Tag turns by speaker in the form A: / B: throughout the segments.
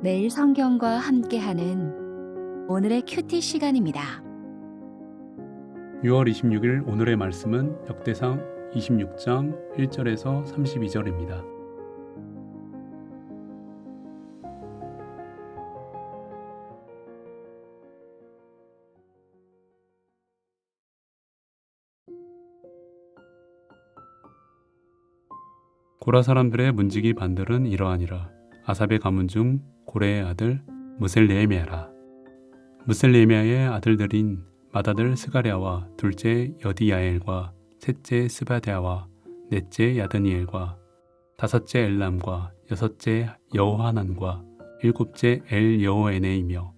A: 매일 성경과 함께하는 오늘의 큐티 시간입니다.
B: 6월 26일 오늘의 말씀은 역대상 26장 1절에서 32절입니다. 고라 사람들의 문지기 반들은 이러하니라. 아삽의 가문 중 고레의 아들 무셀레미아라. 무셀레미아의 아들들인 맏아들 스가랴와 둘째 여디야엘과 셋째 스바데아와 넷째 야드니엘과 다섯째 엘람과 여섯째 여호하난과 일곱째 엘 여호에네이며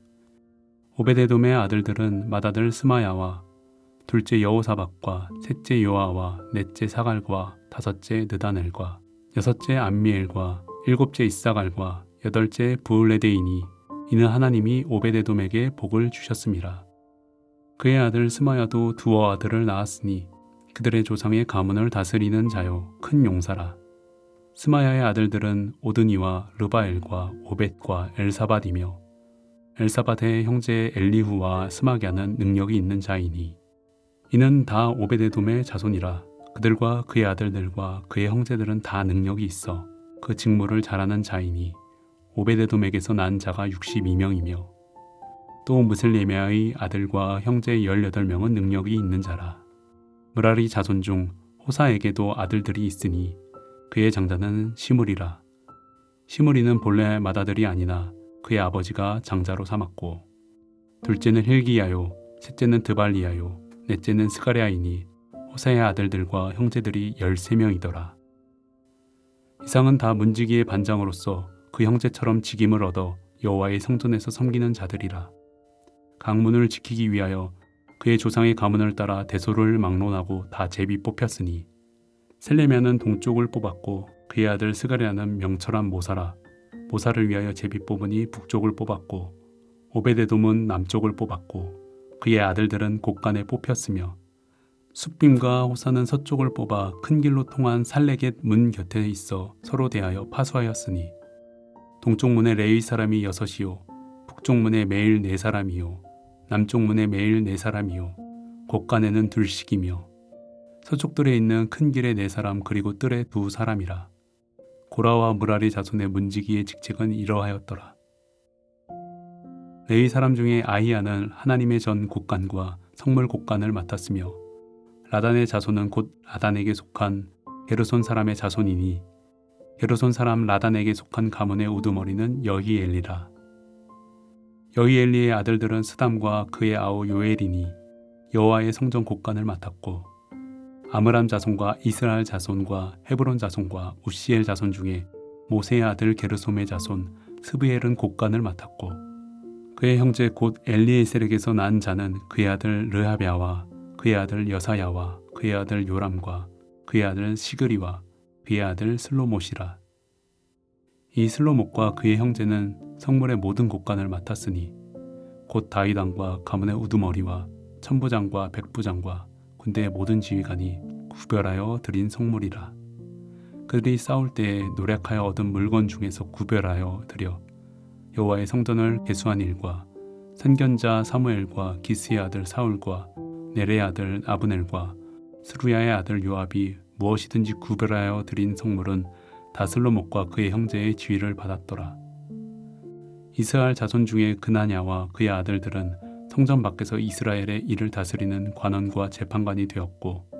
B: 오베데돔의 아들들은 맏아들 스마야와 둘째 여호사박과 셋째 요아와 넷째 사갈과 다섯째 느다넬과 여섯째 암미엘과 일곱째 이사갈과 여덟째 부울레데이니 이는 하나님이 오베데돔에게 복을 주셨습니다. 그의 아들 스마야도 두어 아들을 낳았으니 그들의 조상의 가문을 다스리는 자요 큰 용사라. 스마야의 아들들은 오드니와 르바엘과 오벳과 엘사밧이며 엘사밧의 형제 엘리후와 스마갸는 능력이 있는 자이니 이는 다 오베데돔의 자손이라 그들과 그의 아들들과 그의 형제들은 다 능력이 있어 그 직무를 잘하는 자이니 오베데돔에게서 난 자가 62명이며 또 무슬레메아의 아들과 형제 18명은 능력이 있는 자라. 무라리 자손 중 호사에게도 아들들이 있으니 그의 장자는 시므리라. 시므리는 본래 맏아들이 아니나 그의 아버지가 장자로 삼았고 둘째는 힐기야요 셋째는 드발리야요 넷째는 스가랴이니 호사의 아들들과 형제들이 13명이더라. 이상은 다 문지기의 반장으로서 그 형제처럼 직임을 얻어 여호와의 성전에서 섬기는 자들이라. 강문을 지키기 위하여 그의 조상의 가문을 따라 대소를 막론하고 다 제비 뽑혔으니 셀레미아는 동쪽을 뽑았고 그의 아들 스가랴는 명철한 모사라 모사를 위하여 제비 뽑으니 북쪽을 뽑았고 오베데돔은 남쪽을 뽑았고 그의 아들들은 곳간에 뽑혔으며 숫빔과 호사는 서쪽을 뽑아 큰 길로 통한 살레겟 문 곁에 있어 서로 대하여 파수하였으니 동쪽 문에 레위 사람이 여섯이요. 북쪽 문에 매일 네 사람이요. 남쪽 문에 매일 네 사람이요. 곳간에는 둘씩이며 서쪽들에 있는 큰 길에 네 사람 그리고 뜰에 두 사람이라. 고라와 무라리 자손의 문지기의 직책은 이러하였더라. 레위 사람 중에 아히야는 하나님의 전 곳간과 성물 곳간을 맡았으며 라단의 자손은 곧 라단에게 속한 게르손 사람의 자손이니 게르손 사람 라단에게 속한 가문의 우두머리는 여히엘리라. 여히엘리의 아들들은 스담과 그의 아우 요엘이니 여호와의 성전 곳간을 맡았고 아므람 자손과 이스라엘 자손과 헤브론 자손과 우시엘 자손 중에 모세의 아들 게르솜의 자손 스브엘은 곳간을 맡았고 그의 형제 곧 엘리에셀에게서 난 자는 그의 아들 르하베아와 그의 아들 여사야와 그의 아들 요람과 그의 아들 시그리와 그의 아들 슬로못이라. 이 슬로못과 그의 형제는 성물의 모든 곳간을 맡았으니 곧 다윗왕과 가문의 우두머리와 천부장과 백부장과 군대의 모든 지휘관이 구별하여 드린 성물이라. 그들이 싸울 때에 노력하여 얻은 물건 중에서 구별하여 드려 여호와의 성전을 개수한 일과 선견자 사무엘과 기스의 아들 사울과 네레의 아들 아브넬과 스루야의 아들 요압이 무엇이든지 구별하여 드린 성물은 다슬로목과 그의 형제의 지위를 받았더라. 이스라엘 자손 중에 그나냐와 그의 아들들은 성전 밖에서 이스라엘의 일을 다스리는 관원과 재판관이 되었고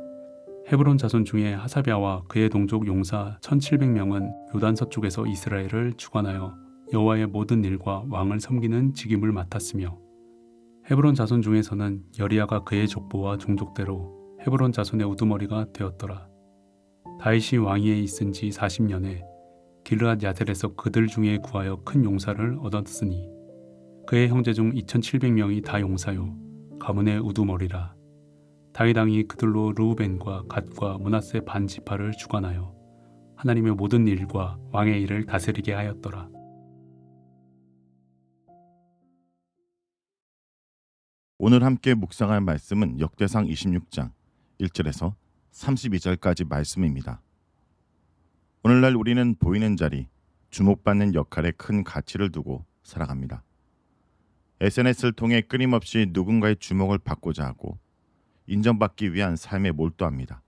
B: 헤브론 자손 중에 하사비아와 그의 동족 용사 1700명은 요단 서쪽에서 이스라엘을 주관하여 여호와의 모든 일과 왕을 섬기는 직임을 맡았으며 헤브론 자손 중에서는 여리야가 그의 족보와 종족대로 헤브론 자손의 우두머리가 되었더라. 다윗이 왕위에 있은 지 40년에 길르앗 야셀에서 그들 중에 구하여 큰 용사를 얻었으니 그의 형제 중 2700명이 다 용사요 가문의 우두머리라 다윗 왕이 그들로 르우벤과 갓과 문하세 반 지파를 주관하여 하나님의 모든 일과 왕의 일을 다스리게 하였더라.
C: 오늘 함께 묵상할 말씀은 역대상 26장 1절에서 32절까지 말씀입니다. 오늘날 우리는 보이는 자리, 주목받는 역할에 큰 가치를 두고 살아갑니다. SNS를 통해 끊임없이 누군가의 주목을 받고자 하고 인정받기 위한 삶에 몰두합니다.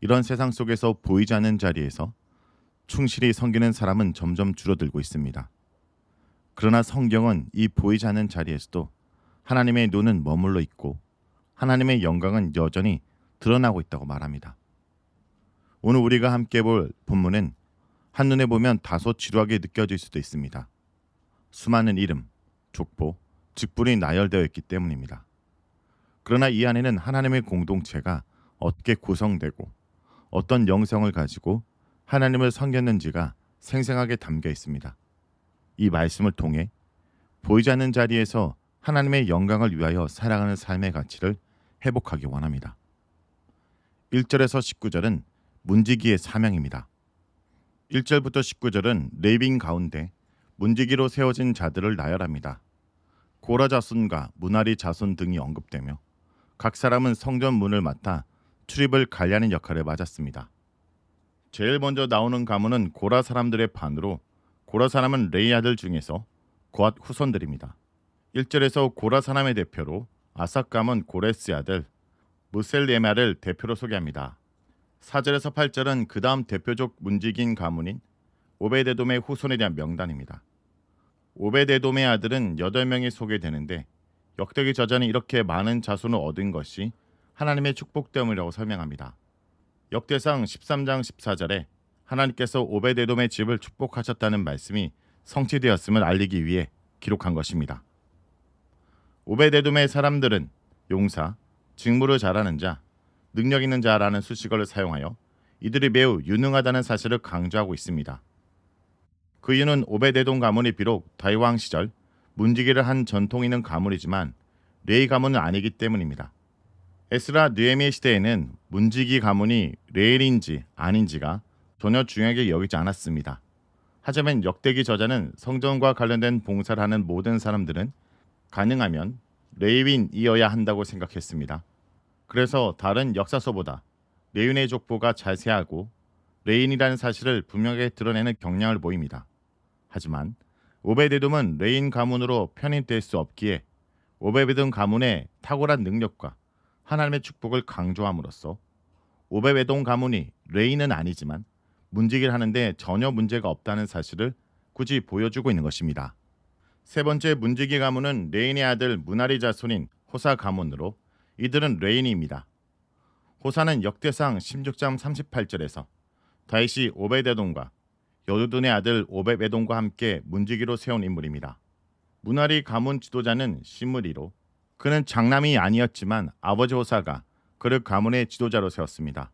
C: 이런 세상 속에서 보이지 않는 자리에서 충실히 섬기는 사람은 점점 줄어들고 있습니다. 그러나 성경은 이 보이지 않는 자리에서도 하나님의 눈은 머물러 있고 하나님의 영광은 여전히 드러나고 있다고 말합니다. 오늘 우리가 함께 볼 본문은 한눈에 보면 다소 지루하게 느껴질 수도 있습니다. 수많은 이름, 족보, 직분이 나열되어 있기 때문입니다. 그러나 이 안에는 하나님의 공동체가 어떻게 구성되고 어떤 영성을 가지고 하나님을 섬겼는지가 생생하게 담겨 있습니다. 이 말씀을 통해 보이지 않는 자리에서 하나님의 영광을 위하여 살아가는 삶의 가치를 회복하기 원합니다. 1절에서 19절은 문지기의 사명입니다. 1절부터 19절은 레빈 가운데 문지기로 세워진 자들을 나열합니다. 고라 자손과 무나리 자손 등이 언급되며 각 사람은 성전 문을 맡아 출입을 관리하는 역할을 맡았습니다. 제일 먼저 나오는 가문은 고라 사람들의 반으로 고라 사람은 레이 아들 중에서 고앗 후손들입니다. 1절에서 고라 사람의 대표로 아삭 가문 고레스 아들 무셀레마를 대표로 소개합니다. 4절에서 8절은 그 다음 대표적 문지긴 가문인 오베데돔의 후손에 대한 명단입니다. 오베데돔의 아들은 8명이 소개되는데 역대기 저자는 이렇게 많은 자손을 얻은 것이 하나님의 축복 때문이라고 설명합니다. 역대상 13장 14절에 하나님께서 오베데돔의 집을 축복하셨다는 말씀이 성취되었음을 알리기 위해 기록한 것입니다. 오베데돔의 사람들은 용사, 직무를 잘하는 자, 능력 있는 자라는 수식어를 사용하여 이들이 매우 유능하다는 사실을 강조하고 있습니다. 그 이유는 오베데돔 가문이 비록 다이왕 시절 문지기를 한 전통 있는 가문이지만 레이 가문은 아니기 때문입니다. 에스라 느헤미 시대에는 문지기 가문이 레일인지 아닌지가 전혀 중요하게 여기지 않았습니다. 하지만 역대기 저자는 성전과 관련된 봉사를 하는 모든 사람들은 가능하면 레이윈이어야 한다고 생각했습니다. 그래서 다른 역사서보다 레윈의 족보가 자세하고 레인이라는 사실을 분명하게 드러내는 경향을 보입니다. 하지만 오베데돔은 레인 가문으로 편입될 수 없기에 오베데돔 가문의 탁월한 능력과 하나님의 축복을 강조함으로써 오베베돔 가문이 레인은 아니지만 문지기를 하는데 전혀 문제가 없다는 사실을 굳이 보여주고 있는 것입니다. 세 번째 문지기 가문은 레인의 아들 무나리 자손인 호사 가문으로 이들은 레인입니다. 호사는 역대상 16장 38절에서 다윗이 오베데돔과 여두둔의 아들 오베베돔과 함께 문지기로 세운 인물입니다. 무나리 가문 지도자는 시므리로 그는 장남이 아니었지만 아버지 호사가 그를 가문의 지도자로 세웠습니다.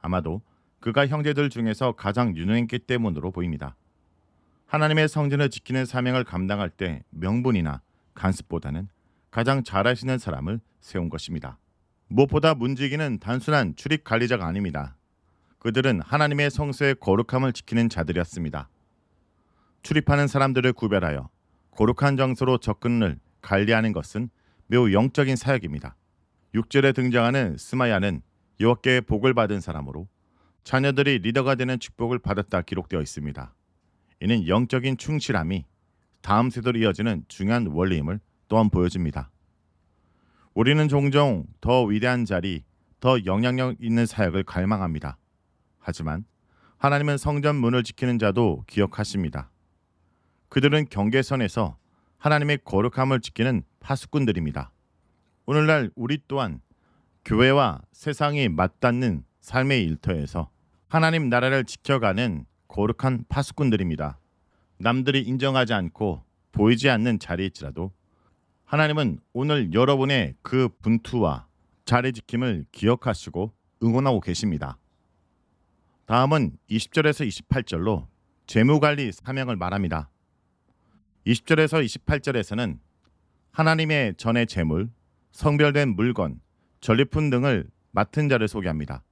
C: 아마도 그가 형제들 중에서 가장 유능했기 때문으로 보입니다. 하나님의 성전을 지키는 사명을 감당할 때 명분이나 간습보다는 가장 잘하시는 사람을 세운 것입니다. 무엇보다 문지기는 단순한 출입 관리자가 아닙니다. 그들은 하나님의 성소의 거룩함을 지키는 자들이었습니다. 출입하는 사람들을 구별하여 거룩한 장소로 접근을 관리하는 것은 매우 영적인 사역입니다. 6절에 등장하는 스마야는 여호와께 복을 받은 사람으로 자녀들이 리더가 되는 축복을 받았다 기록되어 있습니다. 이는 영적인 충실함이 다음 세대로 이어지는 중요한 원리임을 또한 보여줍니다. 우리는 종종 더 위대한 자리, 더 영향력 있는 사역을 갈망합니다. 하지만 하나님은 성전 문을 지키는 자도 기억하십니다. 그들은 경계선에서 하나님의 거룩함을 지키는 파수꾼들입니다. 오늘날 우리 또한 교회와 세상이 맞닿는 삶의 일터에서 하나님 나라를 지켜가는 거룩한 파수꾼들입니다. 남들이 인정하지 않고 보이지 않는 자리일지라도 하나님은 오늘 여러분의 그 분투와 자리 지킴을 기억하시고 응원하고 계십니다. 다음은 20절에서 28절로 재무관리 사명을 말합니다. 20절에서 28절에서는 하나님의 전의 재물, 성별된 물건, 전리품 등을 맡은 자를 소개합니다.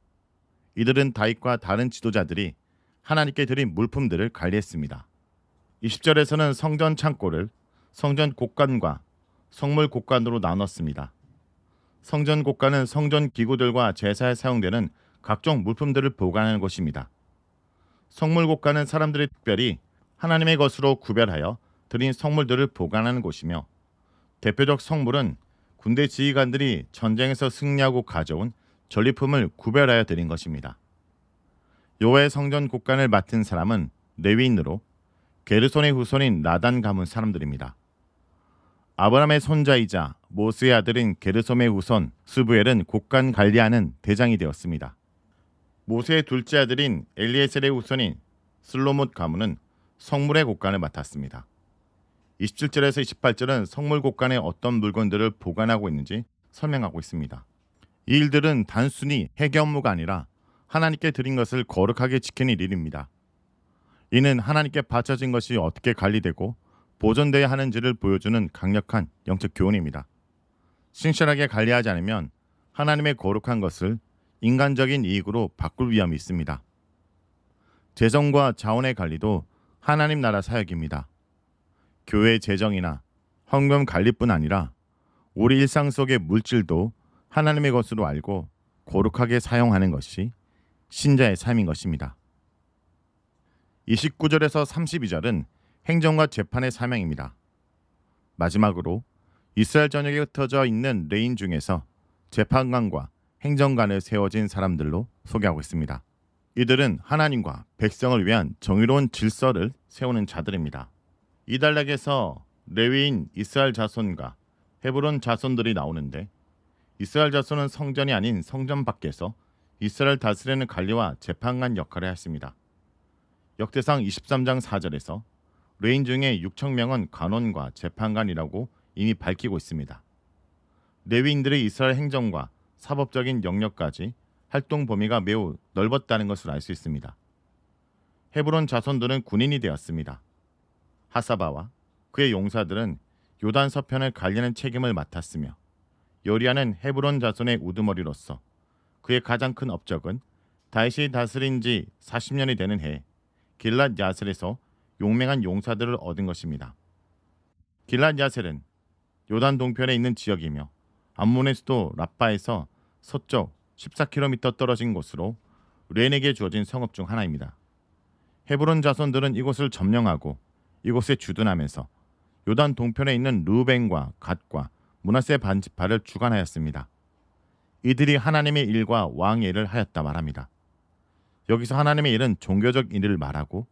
C: 이들은 다윗과 다른 지도자들이 하나님께 드린 물품들을 관리했습니다. 20절에서는 성전 창고를 성전 곡간과 성물 곡간으로 나눴습니다. 성전 곡간은 성전 기구들과 제사에 사용되는 각종 물품들을 보관하는 곳입니다. 성물 곡간은 사람들이 특별히 하나님의 것으로 구별하여 드린 성물들을 보관하는 곳이며 대표적 성물은 군대 지휘관들이 전쟁에서 승리하고 가져온 전리품을 구별하여 드린 것입니다. 여호와의 성전 곳간을 맡은 사람은 레위인으로 게르손의 후손인 나단 가문 사람들입니다. 아브라함의 손자이자 모스의 아들인 게르솜의 후손 스부엘은 곳간 관리하는 대장이 되었습니다. 모세의 둘째 아들인 엘리에셀의 후손인 슬로못 가문은 성물의 곳간을 맡았습니다. 27절에서 28절은 성물 곳간에 어떤 물건들을 보관하고 있는지 설명하고 있습니다. 이 일들은 단순히 해계 업무가 아니라 하나님께 드린 것을 거룩하게 지키는 일입니다. 이는 하나님께 바쳐진 것이 어떻게 관리되고 보존돼야 하는지를 보여주는 강력한 영적 교훈입니다. 신실하게 관리하지 않으면 하나님의 거룩한 것을 인간적인 이익으로 바꿀 위험이 있습니다. 재정과 자원의 관리도 하나님 나라 사역입니다. 교회 재정이나 헌금 관리뿐 아니라 우리 일상 속의 물질도 하나님의 것으로 알고 거룩하게 사용하는 것이 신자의 삶인 것입니다. 29절에서 32절은 행정과 재판의 사명입니다. 마지막으로 이스라엘 전역에 흩어져 있는 레인 중에서 재판관과 행정관을 세워진 사람들로 소개하고 있습니다. 이들은 하나님과 백성을 위한 정의로운 질서를 세우는 자들입니다. 이 단락에서 레위인 이스라엘 자손과 헤브론 자손들이 나오는데 이스라엘 자손은 성전이 아닌 성전 밖에서 이스라엘 다스리는 관리와 재판관 역할을 했습니다. 역대상 23장 4절에서 레인 중에 6천 명은 관원과 재판관이라고 이미 밝히고 있습니다. 레위인들의 이스라엘 행정과 사법적인 영역까지 활동 범위가 매우 넓었다는 것을 알 수 있습니다. 헤브론 자손들은 군인이 되었습니다. 하사바와 그의 용사들은 요단 서편을 관리하는 책임을 맡았으며 요리아는 헤브론 자손의 우두머리로서 그의 가장 큰 업적은 다윗이 다스린 지 40년이 되는 해 길랏 야셀에서 용맹한 용사들을 얻은 것입니다. 길랏 야셀은 요단 동편에 있는 지역이며 암몬의 수도 라빠에서 서쪽 14km 떨어진 곳으로 렌에게 주어진 성읍 중 하나입니다. 헤브론 자손들은 이곳을 점령하고 이곳에 주둔하면서 요단 동편에 있는 루벤과 갓과 문하세 반지파를 주관하였습니다. 이들이 하나님의 일과 왕의 일을 하였다 말합니다. 여기서 하나님의 일은 종교적 일을 말하고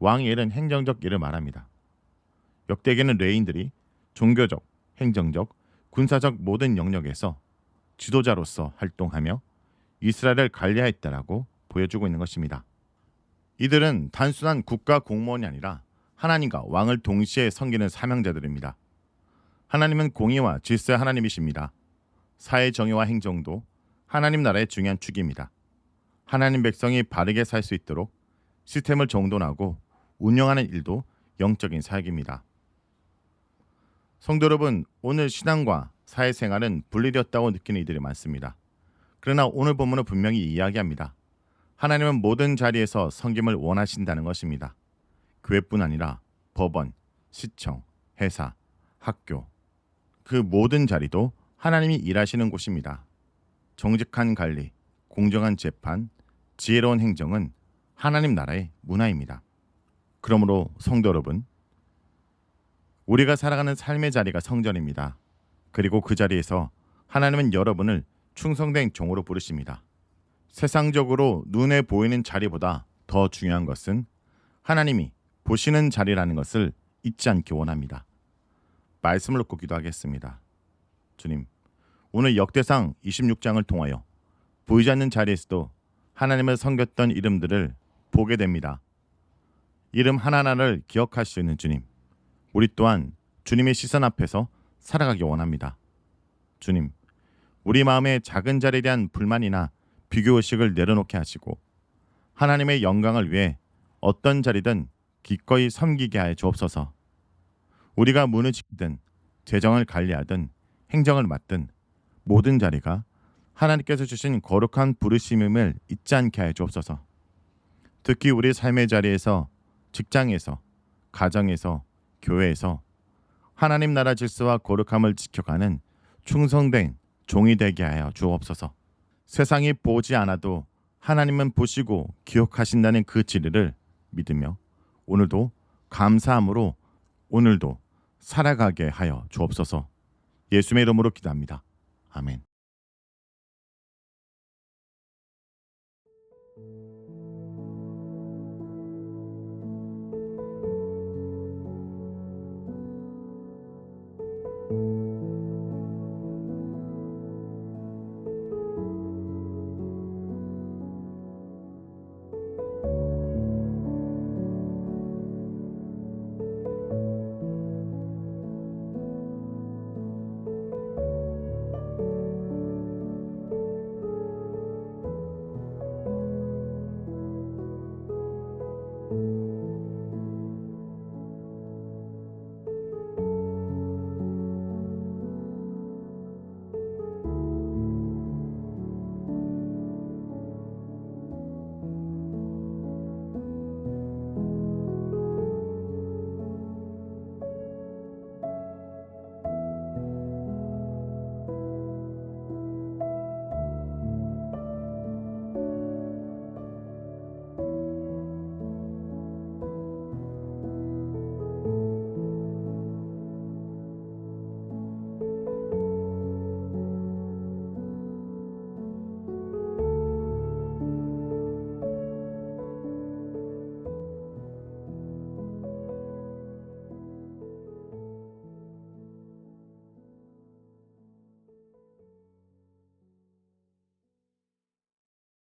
C: 왕의 일은 행정적 일을 말합니다. 역대기는 레인들이 종교적, 행정적, 군사적 모든 영역에서 지도자로서 활동하며 이스라엘을 관리하였다라고 보여주고 있는 것입니다. 이들은 단순한 국가 공무원이 아니라 하나님과 왕을 동시에 섬기는 사명자들입니다. 하나님은 공의와 질서의 하나님이십니다. 사회 정의와 행정도 하나님 나라의 중요한 축입니다. 하나님 백성이 바르게 살 수 있도록 시스템을 정돈하고 운영하는 일도 영적인 사역입니다. 성도 여러분, 오늘 신앙과 사회생활은 분리되었다고 느끼는 이들이 많습니다. 그러나 오늘 본문은 분명히 이야기합니다. 하나님은 모든 자리에서 섬김을 원하신다는 것입니다. 교회뿐 아니라 법원, 시청, 회사, 학교 그 모든 자리도 하나님이 일하시는 곳입니다. 정직한 관리, 공정한 재판, 지혜로운 행정은 하나님 나라의 문화입니다. 그러므로 성도 여러분, 우리가 살아가는 삶의 자리가 성전입니다. 그리고 그 자리에서 하나님은 여러분을 충성된 종으로 부르십니다. 세상적으로 눈에 보이는 자리보다 더 중요한 것은 하나님이 보시는 자리라는 것을 잊지 않기 원합니다. 말씀을 놓고 기도하겠습니다. 주님, 오늘 역대상 26장을 통하여 보이지 않는 자리에서도 하나님을 섬겼던 이름들을 보게 됩니다. 이름 하나하나를 있는 주님, 우리 또한 주님의 시선 앞에서 살아가기 원합니다. 주님, 우리 마음의 작은 자리에 대한 불만이나 비교의식을 내려놓게 하시고 하나님의 영광을 위해 어떤 자리든 기꺼이 섬기게 하여 주옵소서. 우리가 지키든 재정을 관리하든 행정을 맡든 모든 자리가 하나님께서 주신 거룩한 부르심임을 잊지 않게 하여 주옵소서. 특히 우리 삶의 자리에서 직장에서 가정에서 교회에서 하나님 나라 질서와 거룩함을 지켜가는 충성된 종이 되게 하여 주옵소서. 세상이 보지 않아도 하나님은 보시고 기억하신다는 그 진리를 믿으며 오늘도 감사함으로 오늘도 살아가게 하여 주옵소서. 예수의 이름으로 기도합니다. 아멘.